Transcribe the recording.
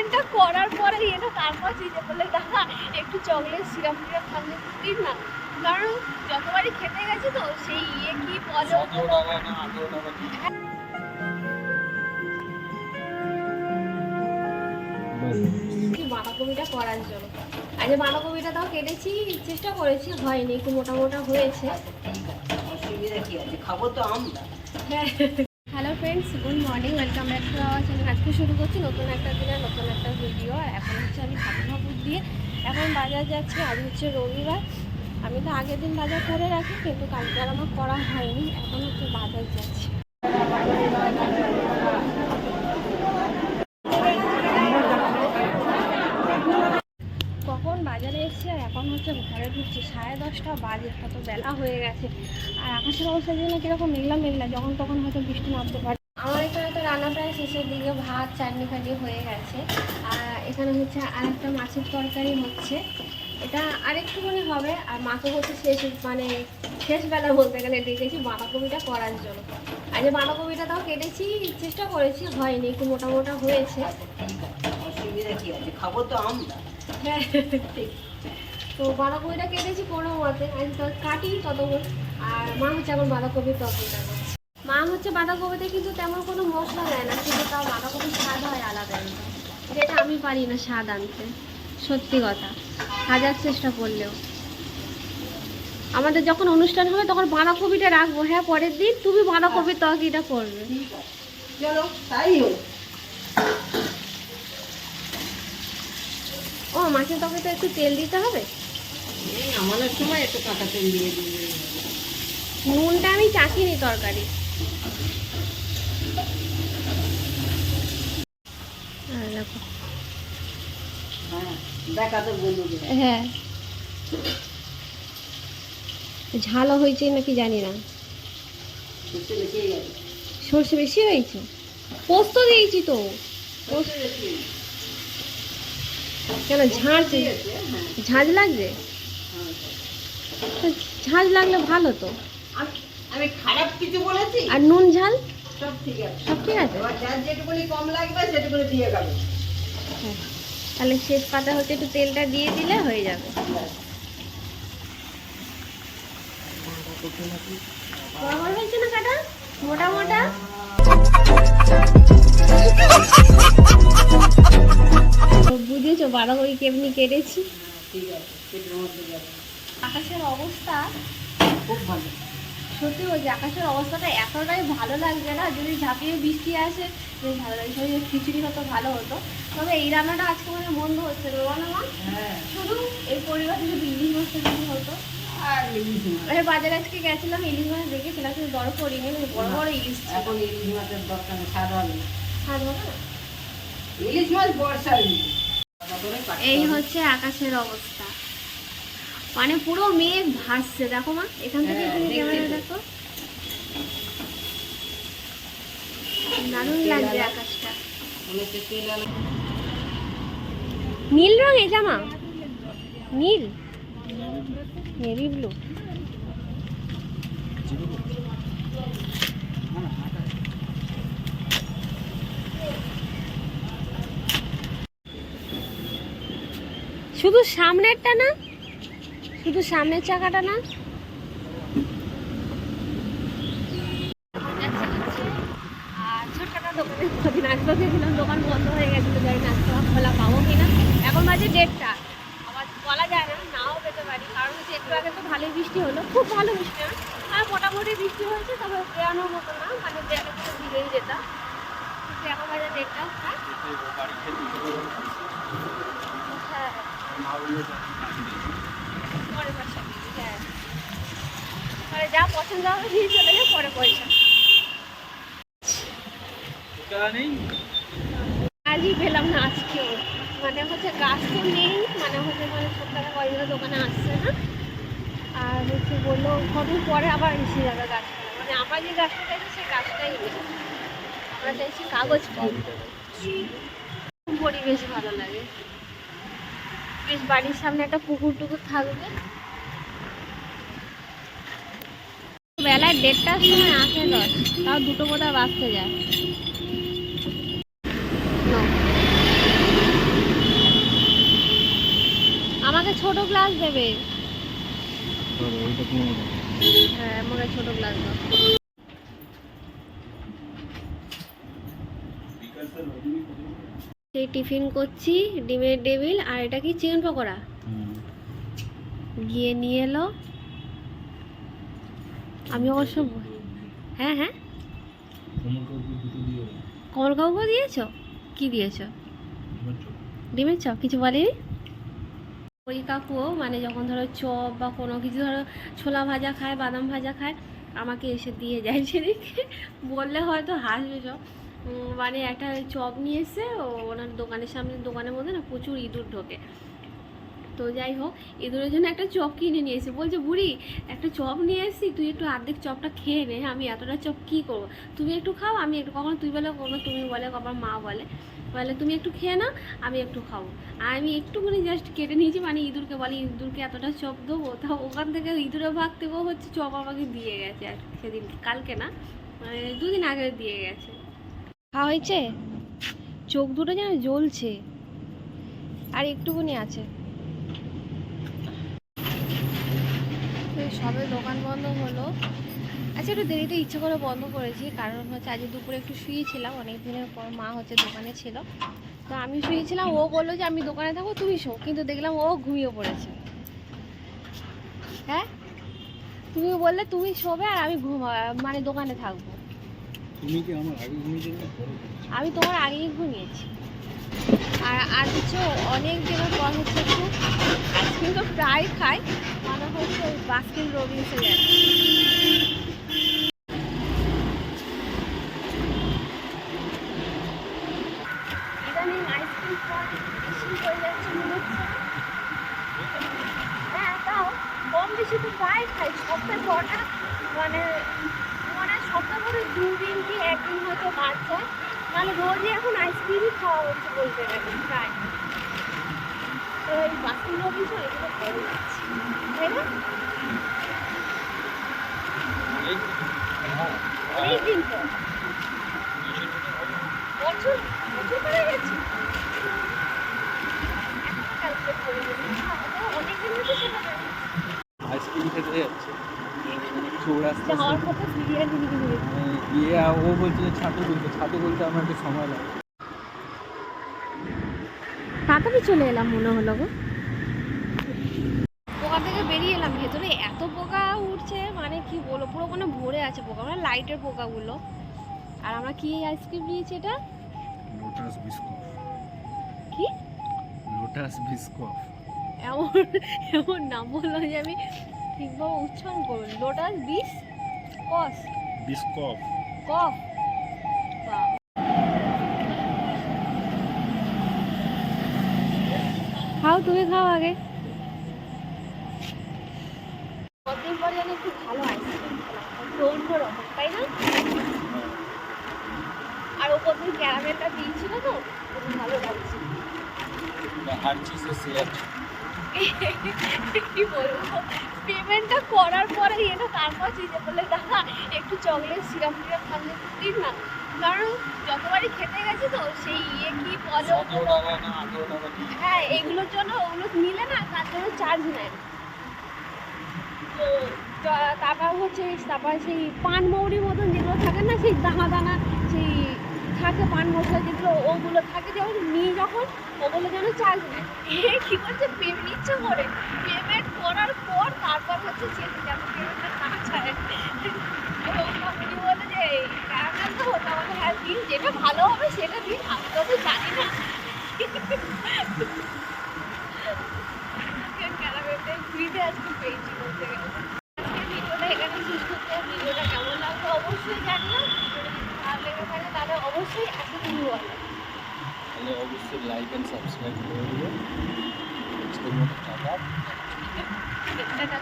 কমপ্লেনটা করার পরে এটা তারপর চিজে বলে দাদা একটু চকলেট সিরাপ টিরাপ খাবে দিন না? কারণ যতবারই খেতে গেছি তো সেই ইয়ে কি বলে? বাঁধাকপিটা করার জন্য। আজ বাঁধাকপিটা তাও কেটেছি চেষ্টা করেছি হয়নি একটু মোটা মোটা হয়েছে। অসুবিধা কি আছে? খাব তো আমরা। Hello friends good morning welcome back to our channel আজকে শুরু করছি নতুন একটা দিনে নতুন একটা ভিডিও আর এখন হচ্ছে আমি ঠাকুর ঠাকুর দিয়ে এখন বাজার যাচ্ছি। আজ হচ্ছে রবিবার। আমি তো আগের দিন বাজার করে রাখি, কিন্তু কালকে আর আমার করা হয়নি। এখন হচ্ছে বাজার যাচ্ছি। কখন বাজারে এসেছি আর এখন হচ্ছে ঘরে ঢুকছি। সাড়ে দশটা বাজে কত বেলা হয়ে গেছে। আর আকাশের অবস্থা জন্য কীরকম মেঘলা মেঘলা, যখন তখন হয়তো বৃষ্টি নামতে পারে। আমার এখানে তো রান্না প্রায় শেষের দিকে ভাত চাটনি ফাটনি হয়ে গেছে। আর এখানে হচ্ছে আর একটা মাছের তরকারি হচ্ছে। এটা আরেকটুখানি হবে আর মাকে হচ্ছে শেষ মানে শেষবেলা বলতে গেলে ডেকেছি বাঁধাকপিটা করার জন্য। আর যে বাঁধাকপিটা তাও কেটেছি চেষ্টা করেছি হয়নি একটু মোটা মোটা হয়েছে। খাব তো আমরা। হ্যাঁ তো বাঁধাকপিটা কেটেছি কোনো মতে আমি তো কাটি ততক্ষণ। আর মা হচ্ছে এখন বাঁধাকপির তরকারিটা। মা হচ্ছে বাঁধাকপিতে কিন্তু তেমন কোনো মশলা দেয় না কিন্তু তাও বাঁধাকপির স্বাদ হয় আলাদা। যেটা আমি পারি না স্বাদ আনতে সত্যি কথা। হাজার চেষ্টা করলেও। আমাদের যখন অনুষ্ঠান হবে তখন বাঁধাকপিটা রাখব হ্যাঁ পরের দিন তুমি বাঁধাকপির তরকারিটা করবে। ও মাছের তরকারিতে একটু তেল দিতে হবে? আমাদের সময় একটু কাঁচা তেল দিয়ে দিবে নুনটা আমি চাখিনি তরকারি। হ্যাঁ। হ্যাঁ ঝালও হয়েছে নাকি জানি না। সর্ষে বেশি হয়েছে? পোস্ত দিয়েছি তো। কেন ঝাঁঝ ঝাঁঝ। তো ঝাঁঝ লাগলে ভালো তো। আমি- খারাপ কিছু বলেছি? আর নুন ঝাল? সব ঠিক আছে। সব ঠিক আছে? যার যেটুকুনি কম লাগবে সেটুকুনি দিয়ে যাবে হ্যাঁ। তাহলে শেষ পাতা হচ্ছে একটু তেলটা দিয়ে দিলে হয়ে যাবে। হয়েছে না কাটা? মোটা মোটা? বুঝেছ বাঁধাকপি কেমনি কেটেছি? আকাশের অবস্থা খুব ভালো। সত্যি বলছি আকাশের অবস্থাটা এতটাই ভালো লাগছে না যদি ঝাঁপিয়ে বৃষ্টি আসে বেশ ভালো লাগে। শরীরে খিচুড়ি হতো ভালো হতো। তবে এই রান্নাটা আজকে মানে বন্ধ হচ্ছে না বলো মা? হ্যাঁ। শুধু এই পরিবারে যদি ইলিশ মাছটা যদি হতো। আর মাছ। বাজারে আজকে গেছিলাম ইলিশ মাছ দেখেছিলাম কিন্তু বড় করিনি মানে বড় বড় ইলিশ এখন ইলিশ মাছের দরকার স্বাদ হবে। না। স্বাদ হবে না? ইলিশ মাছ ইলিশ এই হচ্ছে আকাশের অবস্থা। মানে পুরো মেঘ ভাসছে দেখো মা এখান থেকে হ্যাঁ, তুমি ক্যামেরা দেখো। দারুণ লাগছে আকাশটা। নীল রং এই জামা? নীল? Navy blue. শুধু সামনেরটা না শুধু সামনের চাকাটা না? কদিন আসব গেছিলাম দোকান বন্ধ হয়ে গেছিল জানি না আজকে খোলা পাবো কিনা এখন বাজে দেড়টা। আবার বলা যায় না নাও পেতে পারি কারণ হচ্ছে একটু আগে তো ভালোই বৃষ্টি হলো খুব ভালো বৃষ্টি না আর মোটামুটি বৃষ্টি হয়েছে তবে মতো না মানে ভিড়েই যেতাম। এখন বাজে দেড়টা হ্যাঁ। পরে পয়সা হ্যাঁ। যা পছন্দ হবে চলে যাও পরে পয়সা। আজই পেলাম না আজকেও। মানে হচ্ছে গাছ তো নেই মানে হচ্ছে মানে ছোট্টাটা কয়েকজন দোকানে আসছে না। আর হচ্ছে বলল কদিন পরে আবার এসে যাবে গাছটা? মানে আমরা যে গাছটা চাইছি সেই গাছটাই নেই। আমরা চাইছি কাগজ। পরিবেশ ভালো লাগে। অ্যাটলিস্ট বাড়ির সামনে একটা পুকুর টুকুর থাকবে। বেলা দেড়টার সময় আসে দশ, তাও দুটো কোথায় বাঁচতে যায়। আমাকে ছোট গ্লাস দেবে। হ্যাঁ আমাকে ছোট গ্লাস দেবে সেই টিফিন করছি ডিমের ডেবিল আর এটা কি চিকেন পকোড়া? গিয়ে নিয়ে এলো। আমি অবশ্য হ্যাঁ হ্যাঁ। কমল কাউকে দিয়েছ? কি দিয়েছ? ডিমের চপ। কিছু বলেনি? ওই কাকুও মানে যখন ধরো চপ বা কোনো কিছু ধরো ছোলা ভাজা খায় বাদাম ভাজা খায় আমাকে এসে দিয়ে যায় সেদিকে বললে হয়তো হাসবে সব। মানে একটা চপ নিয়ে এসে ওনার দোকানের সামনে, দোকানের মধ্যে না প্রচুর ইঁদুর ঢোকে। তো যাই হোক, ইঁদুরের জন্য একটা চপ কিনে নিয়ে এসে বলছে, বুড়ি, একটা চপ নিয়ে এসেছি তুই একটু অর্ধেক চপটা খেয়ে নে, আমি এতটা চপ কী করব? তুমি একটু খাও, আমি একটু কখনো তুই বলে কখনো তুমি বলে, কখনো মা বলে। বলে, তুমি একটু খেয়ে নাও, আমি একটু খাব। আর আমি একটুখানি জাস্ট কেটে নিয়েছি মানে ইঁদুরকে বলি, ইঁদুরকে এতটা চপ দেবো? তা ওখান থেকে ইঁদুরে ভাগ থেকেও হচ্ছে চপ আমাকে দিয়ে গেছে আর সেদিন, কালকে না মানে দুদিন আগে দিয়ে গেছে। খাওয়া হয়েছে? চোখ দুটো যেন জ্বলছে। আর একটুকুনি আছে। সবে দোকান বন্ধ হলো। আচ্ছা একটু দেরিতে ইচ্ছে করে বন্ধ করেছি। কারণ হচ্ছে আজ দুপুরে একটু শুয়েছিলাম। অনেক দিনের পর মা হচ্ছে দোকানে ছিল। তো আমি শুয়েছিলাম। ও বলল যে, আমি দোকানে থাকব, তুমি শো। কিন্তু দেখলাম ও ঘুমিয়ে পড়েছে। হ্যাঁ? তুমি বললে, তুমি শোবে আর আমি ঘুমা মানে দোকানে থাকব। আমি তোমার আগেই ঘুমিয়েছি। আর কিছু অনেক দিনের পর হচ্ছে একটু আইসক্রিম তো প্রায় খাই মানে হচ্ছে ওই বাস্কিন রবিন্সে যাচ্ছে ইদানিং আইসক্রিম খাওয়া বেশি হয়ে যাচ্ছে মনে হচ্ছে হ্যাঁ তাও কম বেশি তো প্রায় খাই সপ্তাহে কটা মানে মানে সপ্তাহে করে দুদিন কি বাদ যায় নাহলে রোজই এখন আইসক্রিমই খাওয়া হচ্ছে বলতে গেলে প্রায়। তো এই বাসন রবিস এগুলো করে যাচ্ছে তাই না? এই হ্যাঁ অনেকদিন পর বছর বছর করে গেছে। এখনও করে গেছি। আমাদের অনেকদিন হয়েছে সেটা আইসক্রিম খেতে যাচ্ছে। চৌরাস্তা যাওয়ার পথে বিরিয়ানি নিয়ে। আর ও বলছে যে ছাতু বলতে ছাতু বলতে আমার একটু সময় লাগে। তাড়াতাড়ি চলে এলাম মনে হলো গো। পোকা থেকে বেরিয়ে এলাম ভেতরে এত পোকা উঠছে মানে কি বলব পুরো মানে ভরে আছে পোকা মানে লাইটের পোকাগুলো। আর আমরা কি আইসক্রিম নিয়েছি এটা? লোটাস বিস্কুট কি? লোটাস বিস্কুট এমন এমন নাম বলল যে আমি ঠিকভাবে উচ্চারণ করুন লোটাস বিষ কস বিস্কফ কফ খাও তুমি খাও আগে। কতদিন পর যেন একটু ভালো আইসক্রিম খেলাম তাই না? আর ওপর দিয়ে ক্যারামেলটা দিয়েছিল তো? খুব ভালো লাগছে। কি বলব? পেমেন্টটা করার পরে এটা তারপর চিজে বলে দাদা একটু চকলেট সিরাপ টিরাপ থাকলে দিন না। কারণ যতবারই খেতে গেছি তো সেই ইয়ে কি হ্যাঁ এগুলোর জন্য ওগুলো নিলে না তার জন্য চার্জ নেয় তো তারপর হচ্ছে তারপর সেই পান মৌরির মতন যেগুলো থাকে না সেই দানা দানা সেই থাকে পান মশলা যেগুলো ওগুলো থাকে যখন নিয়ে যখন ওগুলো যেন চার্জ নেয় এ কী করছে পেমেন্ট ইচ্ছে করে পেমেন্ট করার পর তারপর হচ্ছে চেঞ্জ যেন পেমেন্টটা না চায় এবং বলে যে ক্যারামেল তো হতো আমাকে হ্যাঁ দিন যেটা ভালো হবে সেটা দিন আমি তো জানি না ক্যারামেলটা ফ্রিতে আজকে পেয়েছি বলতে গেলে তাহলে অবশ্যই লাইক অ্যান্ড সাবস্ক্রাইব করে দিও আজকের মতো টাটা টাটা